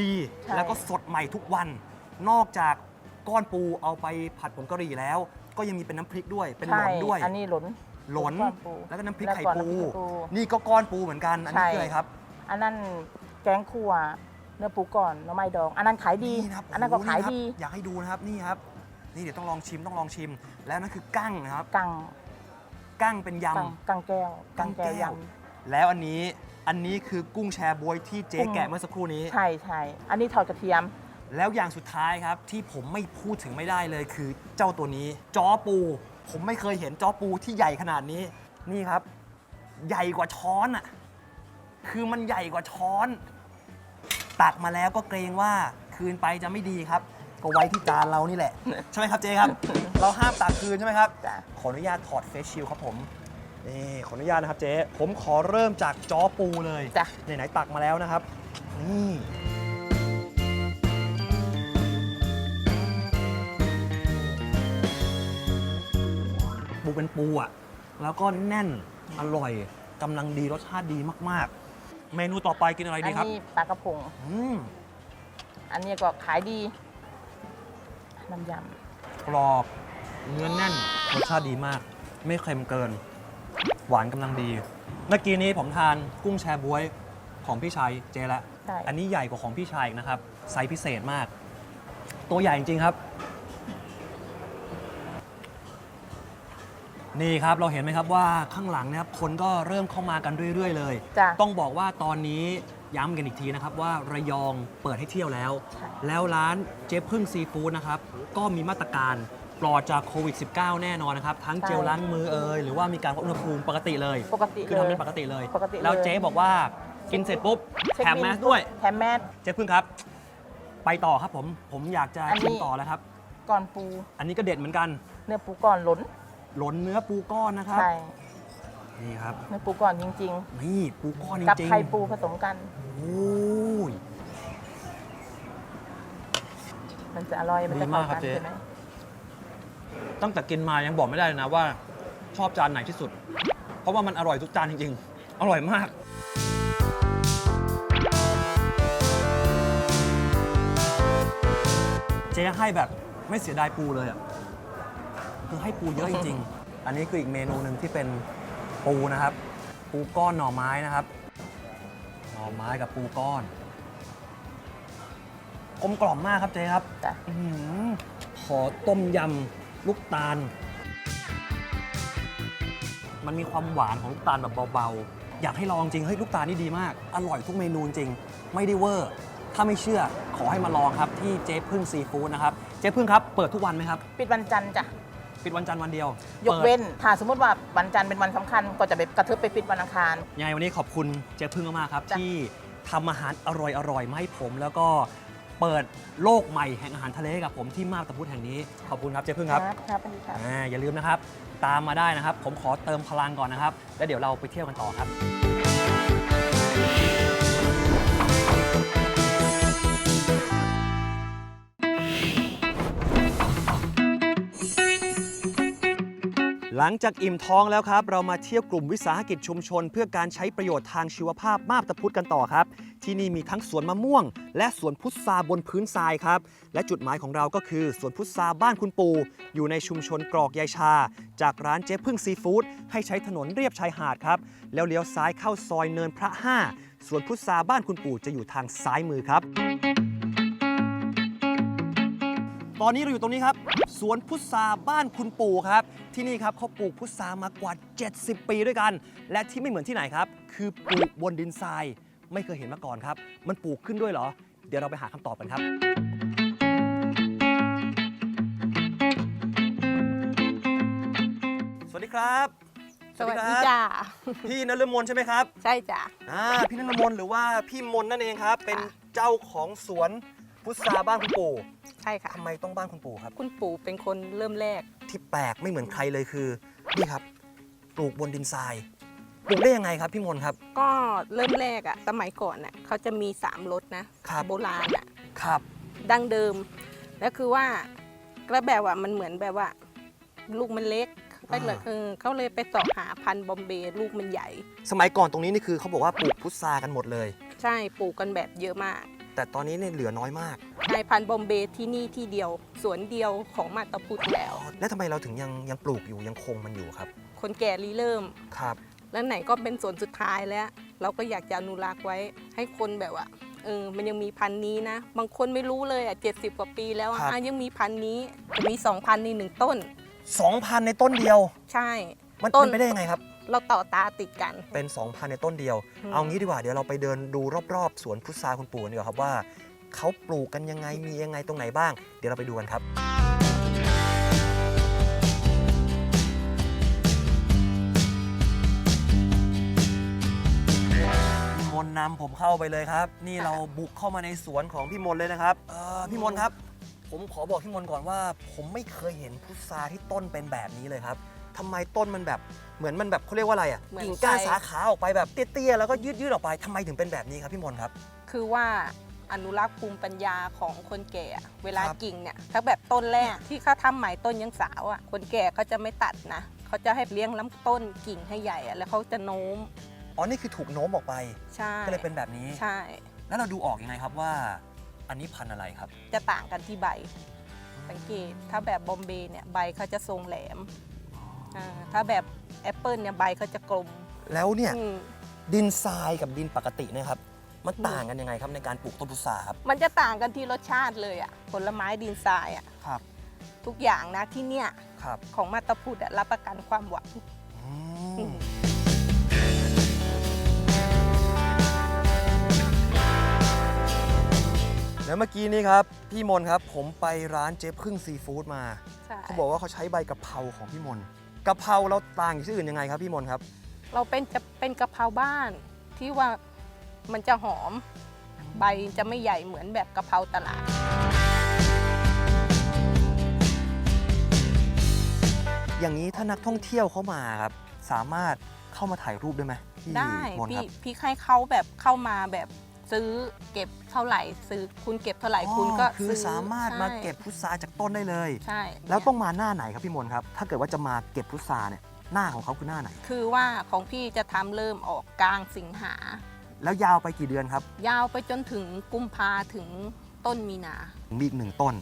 [SPEAKER 3] ดี
[SPEAKER 5] ใช่
[SPEAKER 3] แล้วก็สดใหม่ทุกวัน นอกจากก้อนปูเอาไปผัดผงกะหรี่แล้ว ก็ยังมีเป็นน้ำพริกด้วยเป็นหล
[SPEAKER 5] ใช่
[SPEAKER 3] นด้วย
[SPEAKER 5] อันนี้หลน
[SPEAKER 3] หลน
[SPEAKER 5] ก้อนปู
[SPEAKER 3] แล้วก็น้ำพริกไข่
[SPEAKER 5] แล้วก็
[SPEAKER 3] ปู
[SPEAKER 5] น้ำพริกไข่ปู
[SPEAKER 3] นี่ก็ก้อนปูเหมือนกันอันนี้
[SPEAKER 5] ใช่
[SPEAKER 3] คืออะไรครับ
[SPEAKER 5] อันนั้นแกงคั่วเนื้อปูก่อนหน้ำไม้ดอง อันนั้นขายดี
[SPEAKER 3] นี่นะครับ
[SPEAKER 5] อันนั้นก็
[SPEAKER 3] โโห
[SPEAKER 5] ขาย
[SPEAKER 3] ครับ
[SPEAKER 5] ดี
[SPEAKER 3] อยากให้ดูนะครับนี่ครับ นี่เดี๋ยวต้องลองชิมต้องลองชิม แล้วนั่นคือกั้งนะครับ
[SPEAKER 5] กัง
[SPEAKER 3] กั้งเป็นย
[SPEAKER 5] กังกังแก้ว
[SPEAKER 3] กังแก้ว
[SPEAKER 5] ยำ
[SPEAKER 3] แล้วอันนี้อันนี้คือกุ้งแชร์บวยที่เจ๊
[SPEAKER 5] กุ้ง
[SPEAKER 3] แกะเมื่อสักครู่นี้
[SPEAKER 5] ใช่ใช่อันนี้ทอดกระเทียม
[SPEAKER 3] แล้วอย่างสุดท้ายครับที่ผมไม่พูดถึงไม่ได้เลยคือเจ้าตัวนี้จอปู ผมไม่เคยเห็นจอปูที่ใหญ่ขนาดนี้ นี่ครับ ใหญ่กว่าช้อนอะคือมันใหญ่กว่าช้อน ตักมาแล้วก็เกรงว่าคืนไปจะไม่ดีครับ ก็ไว้ที่จานเรานี่แหละ ใช่ไหมครับเจ๊ครับ เราห้ามตักคืนใช่ไหมครับ
[SPEAKER 5] จ้ะ
[SPEAKER 3] ขออนุญาตถอดเฟซชิลครับผมนี่ขออนุญาตนะครับเจ๊ผมขอเริ่มจากจอปูเลย
[SPEAKER 5] จ้ะ
[SPEAKER 3] ไหนๆตักมาแล้วนะครับ นี่ปูเป็นปูอะแล้วก็แน่นอร่อยกำลังดีรสชาติดีมากๆ เมนูต่อไปกินอะไร
[SPEAKER 5] อั
[SPEAKER 3] ดีครับ
[SPEAKER 5] นี้ปลากระพง
[SPEAKER 3] อืม
[SPEAKER 5] อันนี้ก็ขายดี น้ำย
[SPEAKER 3] กรอบเนื้อแน่นรสชาติดีมาก ไม่เค็มเกิน หวานกำลังดี เมื่อกี้นี้ผมทานกุ้งแชบ๊วยของพี่ชายเจแล้วำ
[SPEAKER 5] ใช่
[SPEAKER 3] อันนี้ใหญ่กว่าของพี่ชายอีกนะครับ ไซส์พิเศษมาก ตัวใหญ่จริงๆครับ นี่ครับเราเห็นไหมครับว่าข้างหลังเนะครับคนก็เริ่มเข้ามากันเรื่อย ๆ เลย
[SPEAKER 5] จ้ะ
[SPEAKER 3] ต้องบอกว่าตอนนี้ ย้ำกันอีกทีนะครับว่าระยองเปิดให้เที่ยวแล้ว
[SPEAKER 5] ใช่
[SPEAKER 3] แล้วร้านเจ๊พึ่งซีฟู้ดนะครับก็มีมาตรการปลอดจากโควิด -19 แน่นอนนะครับ ทั้งเจลล้างมือเอ่ยหรือว่ามีการวัดอุณหภูมิปกติเลย
[SPEAKER 5] ปกติ
[SPEAKER 3] คือ
[SPEAKER 5] เล
[SPEAKER 3] ทำ
[SPEAKER 5] ย
[SPEAKER 3] เป็นปกติเลย
[SPEAKER 5] ปกติเลย
[SPEAKER 3] แล้วเจ๊บอกว่ากินเสร็จปุ๊บ
[SPEAKER 5] เช็ค
[SPEAKER 3] แถม
[SPEAKER 5] บิล
[SPEAKER 3] แมสด้วย
[SPEAKER 5] แถมแมส
[SPEAKER 3] เจ๊พึ่งครับ ไปต่อครับผมผมอยากจะ
[SPEAKER 5] อันนี้
[SPEAKER 3] ชิมต่อแล้วครับ
[SPEAKER 5] ก่อนปู
[SPEAKER 3] อันนี้ก็เด็ดเหมือนกัน
[SPEAKER 5] เนื้อปูก่อนหล้น
[SPEAKER 3] หลนเนื้อปูก้อนนะครับ
[SPEAKER 5] ใช่
[SPEAKER 3] นี่ครับ
[SPEAKER 5] เนื้อปูก่อนจริง
[SPEAKER 3] นี่ปูก้อนจ
[SPEAKER 5] ๆ กับ
[SPEAKER 3] ริงๆ
[SPEAKER 5] ไข่ปูผสมกัน
[SPEAKER 3] โอ้ย
[SPEAKER 5] มันจะอร่อย มันจะ
[SPEAKER 3] ดี
[SPEAKER 5] เข้ามา
[SPEAKER 3] กครับ
[SPEAKER 5] กัน
[SPEAKER 3] เจ๊
[SPEAKER 5] ใช่ไหม
[SPEAKER 3] ตั้งแต่กินมายังบอกไม่ได้เลยนะว่า ชอบจานไหนที่สุด เพราะว่ามันอร่อยทุกจานจริงๆ อร่อยมาก เจ๊ให้แบบไม่เสียดายปูเลยอะคือให้ปูเยอะจริงๆ อันนี้คืออีกเมนูหนึ่งที่เป็น ปูนะครับ ปูก้อนหน่อไม้นะครับ หน่อไม้กับปูก้อนกลมกล่อมมากครับเจ๊ครับ
[SPEAKER 5] จ้ะ
[SPEAKER 3] อื้อหือขอต้มยำลูกตาล มันมีความหวานของลูกตาลแบบเบาๆ อยากให้ลองจริงเฮ้ยลูกตาลนี่ดีมาก อร่อยทุกเมนูจริง ไม่ได้เวอร์ ถ้าไม่เชื่อขอให้มาลองครับที่เจ๊พึ่งซีฟู้ดนะครับ เจ๊พึ่งครับ เปิดทุกวันไหมครับ
[SPEAKER 5] ปิดวันจันทร์จ้ะ
[SPEAKER 3] ปิดวันจันทร์วันเดียว
[SPEAKER 5] ยก
[SPEAKER 3] ปิด
[SPEAKER 5] เว้นถ้าสมมติว่าวันจันทร์เป็นวันสำคัญ ก็จะไปกระทึบไปปิดวันอังคาร
[SPEAKER 3] ยังไงวันนี้ขอบคุณเจ๊พึ่งมากๆครับ
[SPEAKER 5] จ้ะ
[SPEAKER 3] ที่ทำอาหารอร่อยๆมาให้ผม แล้วก็เปิดโลกใหม่แห่งอาหารทะเลให้กับผมที่มาบตาพุธแห่งนี้ขอบคุณครับเจ๊พึ่งครับ
[SPEAKER 5] ครับสวัสดีครับ
[SPEAKER 3] อ่าอย่าลืมนะครับ ตามมาได้นะครับ ผมขอเติมพลังก่อนนะครับ แล้วเดี๋ยวเราไปเที่ยวกันต่อครับ ลังจากอิ่มท้องแล้วครับ เรามาเที่ยวกลุ่มวิสาหกิจชุมชน เพื่อการใช้ประโยชน์ทางชีวภาพมาบตาพุธกันต่อครับ ที่นี่มีทั้งสวนมะม่วง และสวนพุทราบนพื้นทรายครับ และจุดหมายของเราก็คือสวนพุทราบ้านคุณปู อยู่ในชุมชนกรอกยายชา จากร้านเจ๊พึ่งซีฟู้ดให้ใช้ถนนเรียบชายหาดครับ แล้วเลี้ยวซ้ายเข้าซอยเนินพระ 5สวนพุทราบ้านคุณปู่จะอยู่ทางซ้ายมือครับ ตอนนี้เราอยู่ตรงนี้ครับ สวนพุทราบ้านคุณปู่ครับ ที่นี่ครับเขาปลูกพุทรามากว่า 70 ปีด้วยกัน และที่ไม่เหมือนที่ไหนครับ คือปลูกบนดินทราย ไม่เคยเห็นมาก่อนครับ มันปลูกขึ้นด้วยเหรอ เดี๋ยวเราไปหาคำตอบกันครับ สวัสดีครับ
[SPEAKER 6] สวัส
[SPEAKER 3] ค
[SPEAKER 6] ดี
[SPEAKER 3] รับ
[SPEAKER 6] จ้า
[SPEAKER 3] พี่นฤมลใช่ไหมครับ
[SPEAKER 6] ใช่จ้ะ
[SPEAKER 3] อ่าพี่นฤมลหรือว่าพี่มนนั่นเองครับ เป็น
[SPEAKER 6] ค่ะ
[SPEAKER 3] เจ้าของสวน พุทราบ้านคุณปู่
[SPEAKER 6] ใช่ค่ะ
[SPEAKER 3] ทำไมต้องบ้านคุณปู่ครับ
[SPEAKER 6] คุณปู่เป็นคนเริ่มแรก
[SPEAKER 3] ที่แปลกไม่เหมือนใครเลยคือนี่ครับ ปลูกบนดินทรายปลูกได้ยังไงครับพี่มนครับ
[SPEAKER 6] ก็เริ่มแรกอะสมัยก่อนน่ะเขาจะมีสามรถนะครับ โบราณอะ
[SPEAKER 3] ครับ
[SPEAKER 6] ดั้งเดิม แล้วคือว่าก็แบบว่ามันเหมือนแบบว่า ลูกมันเล็กก็เลย
[SPEAKER 3] อ่า
[SPEAKER 6] เออเขาเลยไปเสอบหาพันธุ์บอมเบย์ลูกมันใหญ่
[SPEAKER 3] สมัยก่อนตรงนี้นี่คือเขาบอกว่าปลูกพุทรากันหมดเลย
[SPEAKER 6] ใช่ปลูกกันแบบเยอะมาก
[SPEAKER 3] แต่ตอนนี้เนี่ยเหลือน้อยมาก
[SPEAKER 6] ในพันธุ์บอมเบย์ที่นี่ที่เดียว สวนเดียวของมาตาพุทธแล้ว
[SPEAKER 3] แล้วทำไมเราถึงยังยังปลูกอยู่ยังคงมันอยู่ครับ
[SPEAKER 6] คนแก่รีเริ่ม
[SPEAKER 3] ครับ
[SPEAKER 6] แล้วไหนก็เป็นส่วนสุดท้ายแล้ว เราก็อยากจะอนุรักษ์ไว้ ให้คนแบบว่าเออมันยังมีพันธุ์นี้นะ บางคนไม่รู้เลยอะเจ็ดสิบกว่าปีแล้วอะ
[SPEAKER 3] ครับ
[SPEAKER 6] อะยังมีพันธุ์นี้จะมีสองพันในหนึ่งต้น
[SPEAKER 3] 2,000 ในต้นเดียว
[SPEAKER 6] ใช่
[SPEAKER 3] มัน
[SPEAKER 6] ต้น
[SPEAKER 3] มันไปได้ยังไงครับ
[SPEAKER 6] เราต่อตาติดกัน
[SPEAKER 3] เป็น 2,000 ในต้นเดียว
[SPEAKER 6] อืม
[SPEAKER 3] เอางี้ดีกว่าเดี๋ยวเราไปเดินดูรอบๆ สวนพุทราคุณปู่กันดีกว่าครับว่าเขาปลูกกันยังไงมียังไงตรงไหนบ้าง เดี๋ยวเราไปดูกันครับ พี่มนต์นำผมเข้าไปเลยครับ นี่เราบุกเข้ามาในสวนของพี่มนต์เลยนะครับเออพี่มนต์ครับ ผมขอบอกพี่มนต์ก่อนว่า ผมไม่เคยเห็นพุทราที่ต้นเป็นแบบนี้เลยครับทำไมต้นมันแบบ เหมือนมันแบบเขาเรียกว่าอะไรอะ
[SPEAKER 6] เหมือน
[SPEAKER 3] กิ่งก้าน
[SPEAKER 6] ไฟ
[SPEAKER 3] สาขาออกไปแบบเตี้ยๆแล้วก็ยืดๆออกไปทำไมถึงเป็นแบบนี้ครับพี่มนต์ครับ
[SPEAKER 6] คือว่าอนุรักษ์ภูมิปัญญาของคนแก่อะเวลา
[SPEAKER 3] ครับ
[SPEAKER 6] กิ่งเนี่ยถ้าแบบต้นแรกที่เขาทำใหม่ต้นยังสาวอะคนแก่เขาจะไม่ตัดนะเขาจะให้เลี้ยงล้ำต้นกิ่งให้ใหญ่อะแล้วเขาจะโน้ม
[SPEAKER 3] อ๋อนี่คือถูกโน้มออกไป
[SPEAKER 6] ใช่
[SPEAKER 3] ก็เลยเป็นแบบนี้
[SPEAKER 6] ใช่
[SPEAKER 3] แล้วเราดูออกยังไงครับว่า อันนี้พันธุ์อะไรครับ
[SPEAKER 6] จะต่างกันที่ใบ สังเกตถ้าแบบบอมเบย์เนี่ยใบเขาจะทรงแหลม อ่าถ้าแบบแอปเปิลเนี่ยใบเขาจะกลม
[SPEAKER 3] แล้วเนี่ย
[SPEAKER 6] อืม
[SPEAKER 3] ดินทรายกับดินปกติเนะครับ มันต่างกันยังไงครับในการปลูกต้นพุทราครับ
[SPEAKER 6] มันจะต่างกันที่รสชาติเลยอะผลไม้ดินทรายอะ
[SPEAKER 3] ครับ
[SPEAKER 6] ทุกอย่างนะที่เนี่ย
[SPEAKER 3] ครับ
[SPEAKER 6] ของมาตาพุทธอะรับประกันความหวาน
[SPEAKER 3] อื
[SPEAKER 6] อื
[SPEAKER 3] ม
[SPEAKER 6] ม
[SPEAKER 3] แล้วเมื่อกี้นี้ครับ พี่มนต์ครับผมไปร้านเจ๊พึ่งซีฟู้ดมา
[SPEAKER 6] ใช่
[SPEAKER 3] เขาบอกว่าเขาใช้ใบกะเพราของพี่มนต์ กะเพราเราต่างจากที่อื่นยังไงครับพี่มนต์ครับ
[SPEAKER 6] เราเป็นจะเป็นกะเพราบ้านที่ว่ามันจะหอม ใบจะไม่ใหญ่เหมือนแบบกะเพราตลาด
[SPEAKER 3] อย่างนี้ถ้านักท่องเที่ยวเข้ามาครับ สามารถเข้ามาถ่ายรูปได้ไหมพี่
[SPEAKER 6] ได้
[SPEAKER 3] มนต์
[SPEAKER 6] พี่
[SPEAKER 3] ครับ
[SPEAKER 6] พี่ให้เขาแบบเข้ามาแบบ ซื้อเก็บเท่าไหร่ซื้อคุณเก็บเท่าไหร่คุณก็
[SPEAKER 3] อ๋อคือ
[SPEAKER 6] ซื้อ
[SPEAKER 3] สามารถมา
[SPEAKER 6] ใช่
[SPEAKER 3] เก็บพุทราจากต้นได้เลย
[SPEAKER 6] ใช่
[SPEAKER 3] แล้วต้องมาหน้าไหนครับพี่มนต์ครับ ถ้าเกิดว่าจะมาเก็บพุทราเนี่ยหน้าของเขาคือหน้าไหน
[SPEAKER 6] คือว่าของพี่จะทำเริ่มออกกลางสิงหา
[SPEAKER 3] แล้วยาวไปกี่เดือนครับ
[SPEAKER 6] ยาวไปจนถึงกุมภาถึงต้นมีนา
[SPEAKER 3] มีอีกหนึ่งต้น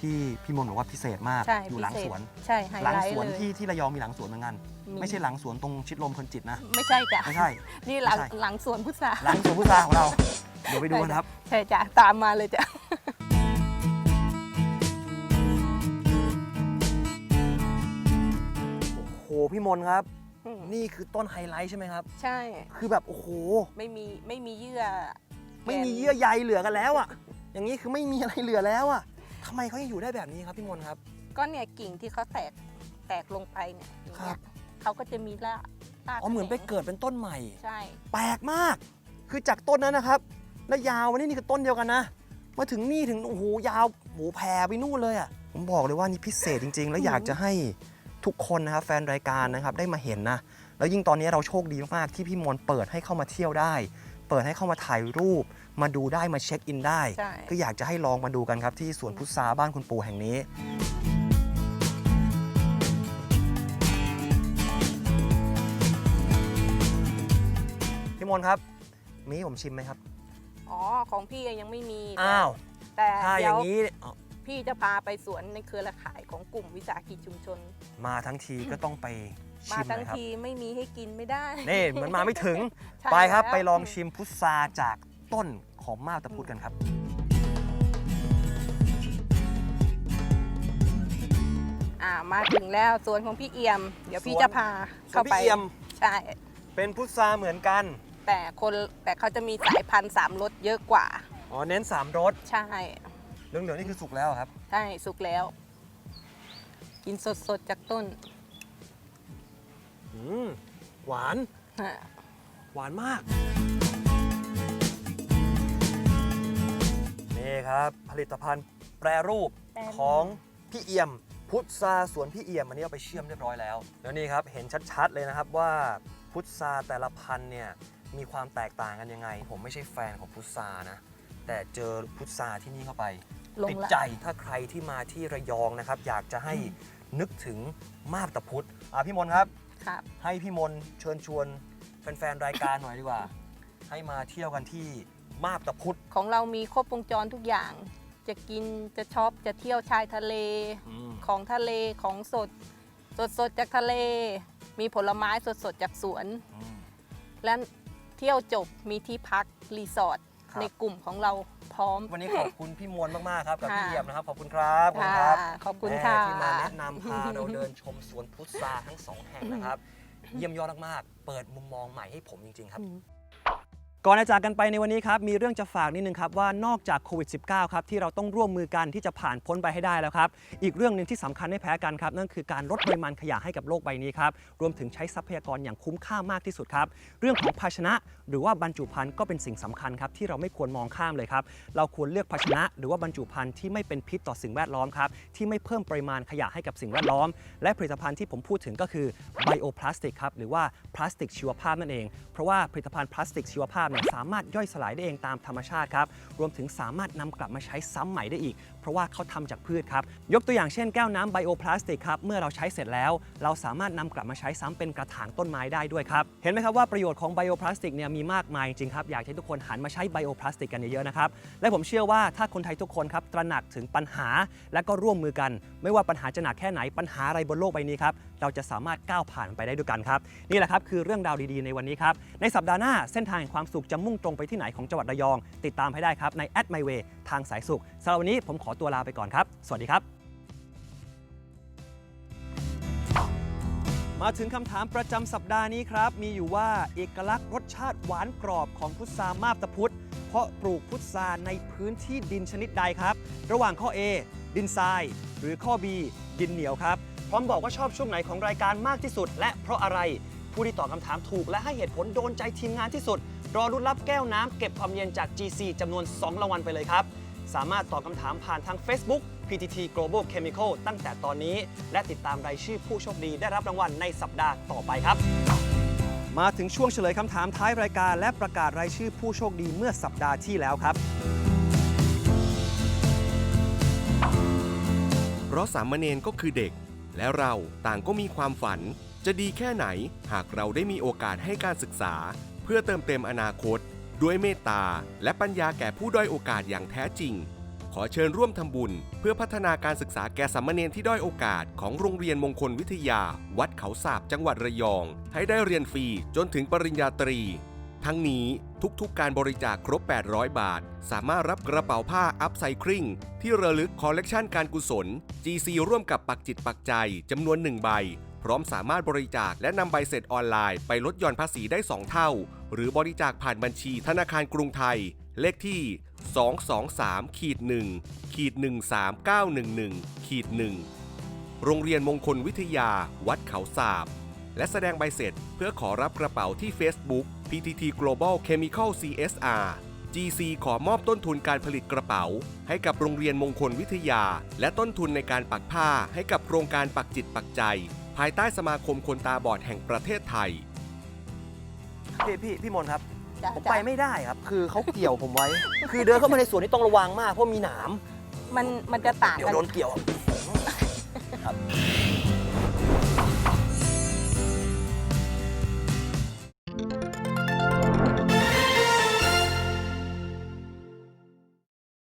[SPEAKER 3] ที่พี่มนต์บอกว่าพิเศษมาก
[SPEAKER 6] ใช่
[SPEAKER 3] อยู่หลัง
[SPEAKER 6] พิเศษ
[SPEAKER 3] สวน
[SPEAKER 6] ใช่ไฮ
[SPEAKER 3] หลัง
[SPEAKER 6] ไล
[SPEAKER 3] ส
[SPEAKER 6] ท์
[SPEAKER 3] วน
[SPEAKER 6] เลย
[SPEAKER 3] ที่ที่ระยองมีหลังสวนเหมือนกัน ไม่ใช่หลังสวนตรงชิดลมเพลินจิตนะ
[SPEAKER 6] ไม่ใช่จ้ะ
[SPEAKER 3] ไม่ใช่
[SPEAKER 6] นี่หลัง
[SPEAKER 3] ไม่ใช่
[SPEAKER 6] หลังสวนพุทรา
[SPEAKER 3] หลังสวนพุทราของเรา เดี๋ยวไปดูกันครับ
[SPEAKER 6] ใช่จ้ะตามมาเลยจ้ะ
[SPEAKER 3] โอ้โหพี่มนต์ครับ
[SPEAKER 6] อืม
[SPEAKER 3] นี่คือต้นไฮไลท์ใช่ไหมครับ
[SPEAKER 6] ใช่
[SPEAKER 3] คือแบบโอ้โห
[SPEAKER 6] ไม่มีไม่มีเยื่อ
[SPEAKER 3] ไม่มีเยื่อใยเหลือกันแล้วอะ อย่างนี้คือไม่มีอะไรเหลือแล้วอะ ทำไมเขายังอยู่ได้แบบนี้ครับพี่มนต์ครับ
[SPEAKER 6] ก็เนี่ยกิ่งที่เขาแตกแตกลงไปเนี่ยอย่าง
[SPEAKER 3] ครั
[SPEAKER 6] เงี้
[SPEAKER 3] บ
[SPEAKER 6] ยเขาก็จะมีรากราก
[SPEAKER 3] อ๋อเหมือนไป
[SPEAKER 6] แข็ง
[SPEAKER 3] เกิดเป็นต้นใหม่
[SPEAKER 6] ใช่
[SPEAKER 3] แปลกมาก คือจากต้นนั้นนะครับ แล้วยาวมานี่นี่คือต้นเดียวกันนะ มาถึงนี่ถึงโอ้โหยาวโหแผ่ไปนู่นเลยอะ ผมบอกเลยว่านี่พิเศษจริง ๆ แล้วอยากจะให้ทุกคนนะครับแฟนรายการนะครับได้มาเห็นนะ แล้วยิ่งตอนนี้เราโชคดีมากๆที่พี่มนต์เปิดให้เข้ามาเที่ยวได้ เปิดให้เข้ามาถ่ายรูป มาดูได้มาเช็คอินได้
[SPEAKER 6] ใช่
[SPEAKER 3] ก็อยากจะให้ลองมาดูกันครับที่สวนพุทราบ้านคุณปู่แห่งนี้ พี่มนต์ครับ มีให้ผมชิมไหมครับ
[SPEAKER 6] อ๋อ ของพี่ยังไม่มี
[SPEAKER 3] อ้าว
[SPEAKER 6] แต่
[SPEAKER 3] ถ้าอ
[SPEAKER 6] เดี๋ย
[SPEAKER 3] ย่าวงนี้อ๋อ
[SPEAKER 6] พี่จะพาไปสวนในเครือข่ายของกลุ่มวิสาหกิจชุมชน
[SPEAKER 3] มาทั้งทีก็ต้องไป
[SPEAKER 6] มา
[SPEAKER 3] ชิมห
[SPEAKER 6] ทั้ง
[SPEAKER 3] น่อยครับ
[SPEAKER 6] ทีไม่มีให้กินไม่ได้
[SPEAKER 3] นี่เหมือนมาไม่ถึง
[SPEAKER 6] ใช่
[SPEAKER 3] ไปครับ
[SPEAKER 6] แล้ว
[SPEAKER 3] ไปลองชิมพุทราจากต้น ของมาบตะพุดกันครับ
[SPEAKER 6] อ่ามาถึงแล้วสวนของพี่เอี่ยม เดี๋ยวพี่
[SPEAKER 3] สวน
[SPEAKER 6] จะพาเข้าไป
[SPEAKER 3] พี่เอี่ยม
[SPEAKER 6] ใช่
[SPEAKER 3] เป็นพุทราเหมือนกัน
[SPEAKER 6] แต่คนแต่เขาจะมีสายพันธุ์สามรสเยอะกว่า
[SPEAKER 3] อ๋อ เน้นสามรส
[SPEAKER 6] ใช่
[SPEAKER 3] เหลืองๆนี่คือสุกแล้วครับ
[SPEAKER 6] ใช่สุกแล้ว กินสดๆจากต้น
[SPEAKER 3] อืมหวาน
[SPEAKER 6] อ่า
[SPEAKER 3] หวานมาก ครับ ผลิตภัณฑ์แปรรูป ของพี่เอี่ยม พุทราสวนพี่เอี่ยมอันนี้เอาไปเชื่อมเรียบร้อยแล้วแล้วนี่ครับเห็นชัดๆเลยนะครับว่าพุทราแต่ละพันธุ์เนี่ยมีความแตกต่างกันยังไง ผมไม่ใช่แฟนของพุทรานะแต่เจอพุทราที่นี่เข้าไป
[SPEAKER 6] ลง
[SPEAKER 3] ติด
[SPEAKER 6] ละ
[SPEAKER 3] ใจถ้าใครที่มาที่ระยองนะครับ อยากจะให้นึกถึงมาบตะพุธอะพี่มนต์ครับ
[SPEAKER 6] ครับ
[SPEAKER 3] ให้พี่มนต์เชิญชวนแฟนๆรายการหน่อยดีกว่า ให้มาเที่ยวกันที่ มาบตะพุธ
[SPEAKER 6] ของเรามีครบวงจรทุกอย่าง จะกินจะช็อปจะเที่ยวชายทะเลของทะเลของสด สดสดๆจากทะเล มีผลไม้สดสดๆจากสวนและเที่ยวจบมีที่พักรีสอร์ท
[SPEAKER 3] ครับ
[SPEAKER 6] ในกลุ่มของเราพร้อม
[SPEAKER 3] วันนี้ขอบคุณพี่มวลมากๆครับกับ
[SPEAKER 6] ค่ะ
[SPEAKER 3] พี่เอี่ยมนะครับขอบคุณครับขอบคุณครับ
[SPEAKER 6] ค่ะขอบคุณ
[SPEAKER 3] แม่
[SPEAKER 6] ค่ะ
[SPEAKER 3] ที่มาแนะนำพาเราเดินชมสวนพุทราทั้งสองแห่งนะครับ เยี่ยมยอดมากๆ เปิดมุมมองใหม่ให้ผมจริงๆครับ ก่อนจะจากกันไปในวันนี้ครับมีเรื่องจะฝากนิดนึงครับว่านอกจากโควิด -19 ครับที่เราต้องร่วมมือกันที่จะผ่านพ้นไปให้ได้แล้วครับ อีกเรื่องหนึ่งที่สำคัญไม่แพ้กันครับ นั่นคือการลดปริมาณขยะให้กับโลกใบนี้ครับ รวมถึงใช้ทรัพยากรอย่างคุ้มค่ามากที่สุดครับ เรื่องของภาชนะหรือว่าบรรจุภัณฑ์ก็เป็นสิ่งสำคัญครับที่เราไม่ควรมองข้ามเลยครับ เราควรเลือกภาชนะ หรือว่าบรรจุภัณฑ์ที่ไม่เป็นพิษต่อสิ่งแวดล้อมครับที่ไม่เพิ่มปริมาณขยะให้กับสิ่งแวดล้อม และผลิตภัณฑ์ที่ผมพูดถึงก็คือไบโอพลาสติกครับหรือว่าพลาสติกชีวภาพนั่นเอง เพราะว่าผลิตภัณฑ์พลาสติกชีวภาพเนี่ยสามารถย่อยสลายได้เองตามธรรมชาติครับ รวมถึงสามารถนำกลับมาใช้ซ้ำใหม่ได้อีกเพราะว่าเขาทำจากพืชครับ ยกตัวอย่างเช่นแก้วน้ำไบโอพลาสติกครับเมื่อเราใช้เสร็จแล้ว เราสามารถนำกลับมาใช้ซ้ำเป็นกระถางต้นไม้ได้ด้วยครับ เห็นไหมครับว่าประโยชน์ของไบโอพลาสติกเนี่ยมีมากมายจริงครับ อยากให้ทุกคนหันมาใช้ไบโอพลาสติกกันเยอะๆนะครับ และผมเชื่อว่าถ้าคนไทยทุกคนครับตระหนักถึงปัญหาและก็ร่วมมือกัน ไม่ว่าปัญหาจะหนักแค่ไหนปัญหาอะไรบนโลกใบนี้ครับเราจะสามารถก้าวผ่านไปได้ด้วยกันครับนี่แหละครับคือเรื่องราวดีๆในวันนี้ครับในสัปดาห์หน้าเส้นทางแห่งความสุขจะมุ่งตรงไปที่ไหนของจังหวัดระยอง ติดตามให้ได้ครับใน at my way ทางสายสุขสำหรับวันนี้ผมขออตัวลาไปก่อนครับ สวัสดีครับ มาถึงคำถามประจำสัปดาห์นี้ครับ มีอยู่ว่าเอกลักษณ์รสชาติหวานกรอบของพุทรามาบตะพุธเพราะปลูกพุทราในพื้นที่ดินชนิดใดครับ ระหว่างข้อ A ดินทราย หรือข้อ B ดินเหนียวครับ พร้อมบอกว่าชอบช่วงไหนของรายการมากที่สุด และเพราะอะไรผู้ที่ตอบคำถามถูกและให้เหตุผลโดนใจทีมงานที่สุด รอรุ้นรับแก้วน้ำเก็บความเย็นจาก GC จำนวน 2 รางวัลไปเลยครับ สามารถตอบคำถามผ่านทาง Facebook PTT Global Chemical ตั้งแต่ตอนนี้ และติดตามรายชื่อผู้โชคดีได้รับรางวัลในสัปดาห์ต่อไปครับ มาถึงช่วงเฉลยคำถามท้ายรายการ และประกาศรายชื่อผู้โชคดีเมื่อสัปดาห์ที่แล้วครับ
[SPEAKER 7] เพราะสามเณรก็คือเด็ก และเราต่างก็มีความฝัน จะดีแค่ไหน หากเราได้มีโอกาสให้การศึกษา เพื่อเติมเต็มอนาคต ด้วยเมตตาและปัญญาแก่ผู้ด้อยโอกาสอย่างแท้จริง ขอเชิญร่วมทำบุญ เพื่อพัฒนาการศึกษาแก่สามเณรที่ด้อยโอกาสของโรงเรียนมงคลวิทยา วัดเขาสาบจังหวัดระยอง ให้ได้เรียนฟรีจนถึงปริญญาตรี ทั้งนี้ทุกๆ การบริจาคครบ 800 บาท สามารถรับกระเป๋าผ้าอัพไซคลิงที่ระลึกคอลเลกชันการกุศล GC ร่วมกับปักจิตปักใจจำนวน1ใบ พร้อมสามารถบริจาคและนำใบเสร็จออนไลน์ไปลดหย่อนภาษีได้ 2 เท่า หรือบริจาคผ่านบัญชีธนาคารกรุงไทย เลขที่ 223ขีด1ขีด13911ขีด1โรงเรียนมงคลวิทยา วัดเขาสาบ และแสดงใบเสร็จเพื่อขอรับกระเป๋าที่ Facebook PTT Global Chemical CSR GC ขอมอบต้นทุนการผลิตกระเป๋า ให้กับโรงเรียนมงคลวิทยา และต้นทุนในการปักผ้าให้กับโครงการปักจิตปักใจ ภายใต้สมาคมคนตาบอดแห่งประเทศไทย
[SPEAKER 3] พี่พี่พี่มนต์ครับ
[SPEAKER 6] จ้ะ
[SPEAKER 3] ผม
[SPEAKER 6] จ้ะ
[SPEAKER 3] ไปไม่ได้ครับ คือเขาเกี่ยวผมไว้ คือเดินเข้ามาในสวนนี่ต้องระวังมากเพราะมีหนาม
[SPEAKER 6] มันมันจะต่าง
[SPEAKER 3] เดี๋ยว
[SPEAKER 6] กัน
[SPEAKER 3] โดนเกี่ยวครับ